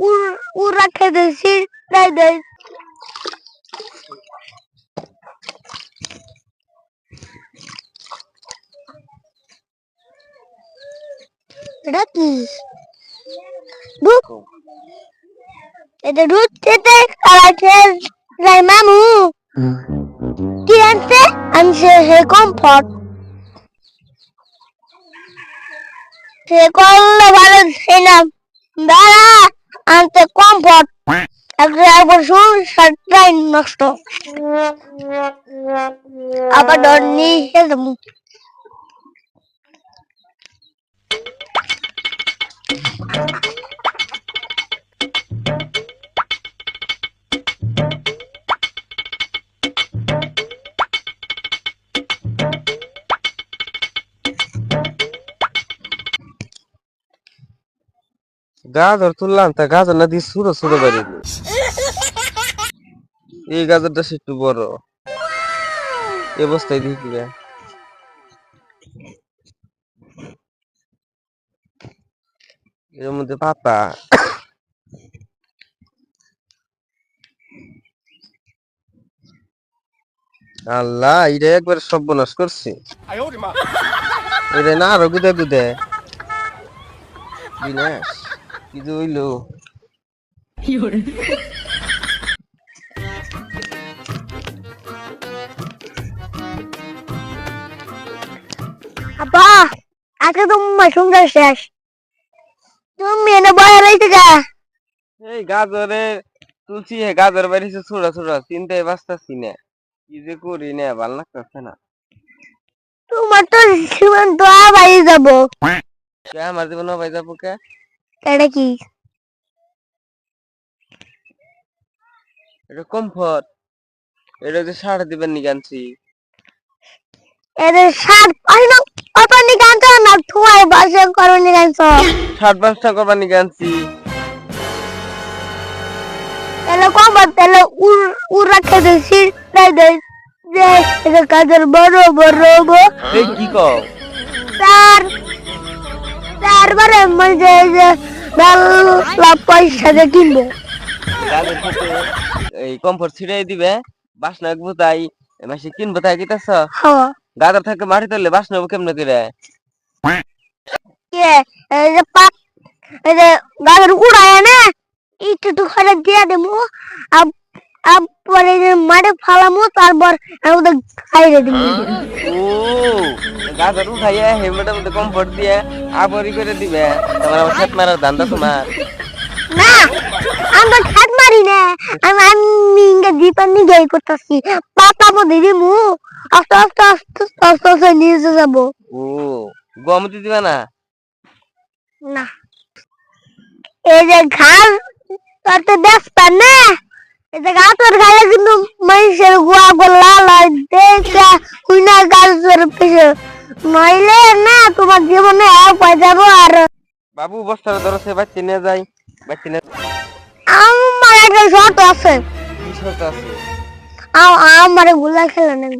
উর উড়া খেতে সিটাই দেয় এটা কি দুধ এটা দুধ খেতে কালাতে যাই মামু কি আনছে আনছে হে কমফর্ট সে করলে ভালো দাঁড়া আনতে কমফর্ট একবার একবার শার্টটাই নষ্ট আবার ডর নিয়ে যাব গাজর তুললাম তা গাজর না দিয়ে ছোট ছোট বেরিয়ে এই গাজরটা একটু বড়। এ অবস্থায় দিয়ে দিবে। এর মধ্যে পাতা। আল্লাহ এটা একবার সর্বনাশ করছে। এটা না আরও গুদে গুদে। বিনাশ। কি হইল? আপা আজকে তো মাশরুমটা শেষ। তুমি এনে বয়ে রয়েছে গা এই গাজরে তুলছি হে গাজর বাড়িছে ছোড়া ছোড়া চিন্তায় বাঁচতাছি না। কি যে করি না ভালো লাগতেছে না। তোমার তো সীমান্ত বাড়ি যাব। কে আমার জীবন ভাই যাব কে? এটা কি? এটা কমফর্ট এটা যে সাড়ে দিবেন নি গানছি। এদের সাত পাইন অত নিকান্ত না তোমার বাসে করো নিকান্ত ষাট পাঁচটা করবার নি গানছি। তাহলে কম তাহলে উর উড়া খেতে সিটাই দেয় যে এটা কাজের বড় বড় এই কি কও। তার তারপরে মানে যে ভালো পয়সা দিয়ে কিনবো। এই কমফর্ট ছিড়াই দিবে বাসনা বুতাই মাসে কিনবো তাই কিতাছ গাজর থাকে মাটি তুললে বাসনা কেমনে করে? কে এই যে পাক এই যে গাছের উড়ায় না একটু একটু করে দিয়ে দেবো তারপরে যে মাঠে ফালামো তারপর ওদের খাইয়ে দিব। ও গাজর উঠাইয়া হেলমেটের মধ্যে কমফর্ট দিয়ে আবরি করে দিবে। তোমার আমার খেত মারার ধান্দা তোমার। না আমি তো ছাদ মারি না। আমি আমি ইঙ্গে জিপার নিয়ে করতেছি। পাতা মধ্যে দিমু। আস্তে আস্তে আস্তে আস্তে আস্তে নিয়ে যাব। ও গমতি দিবা না? না। এই যে ঘাস তাতে ব্যস্ত না। যে গাছের গায়ে কিন্তু মানুষের গোয়া গোলা লয় দেখে হুইনা গাছের পিছে। নইলে না তোমার জীবনে আর পাই যাব আর। বাবু বস্তাটা ধরো সে বাচ্চা নিয়ে যাই বাচ্চা নিয়ে আমার একটা শর্ত আছে। কি শর্ত আছে? আমারগুলা খেলে নেই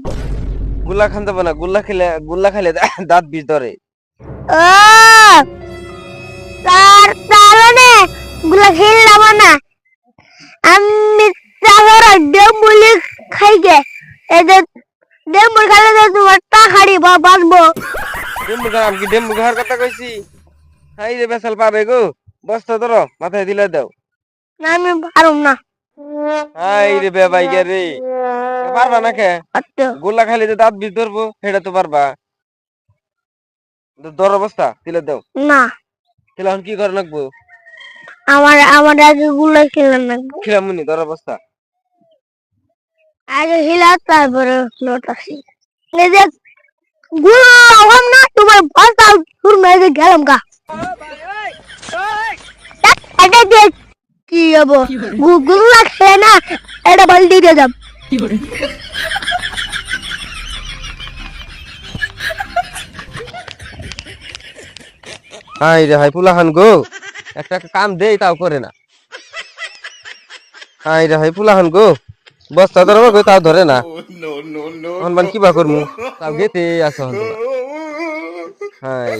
গুল্লা খান দেবো না গুল্লা খেলে গুল্লা খেলে দাঁত বিষ ধরে। তার কারণে গুলা খেললাম না আমি চাকর ডেম্বুলি খাই গে এদের ডেম্বুল খাইলে তো তোমার টাকারি বাঁচবো। ডেম্বু খান আমি কি ডেম্বু খাওয়ার কথা কইছি? হাই রে বেসাল পাবে গো বস্তা ধরো মাথায় দিলে দাও। না আমি পারুম না। হাই রে বেবাই গে রে পারবা না কে? আচ্ছা। গোল্লা খাইলে যে দাঁত বিষ ধরবো সেটা তো পারবা। ধরো বস্তা দিলে দাও। না। তাহলে এখন কি করে লাগবো আমার আমার আগে গুলা খেলে না খিলামুনি ধরো বস্তা। আগে হিলা তারপরে এই যে গুলা হম না, তোমার বস্তা সুর মেরে গেলাম গা। কি হব? গুলা খেয়ে না, এটা বালতি দিয়ে দাম হাই রে হাই পুলা খান গো। একটা কাম দেই, তাও করে না। হাই রে হাই পুলা খান গো। বস্তা ধরবো কই তাও ধরে না হনুমান কিবা করমু তাও গেতে আসো রে হাই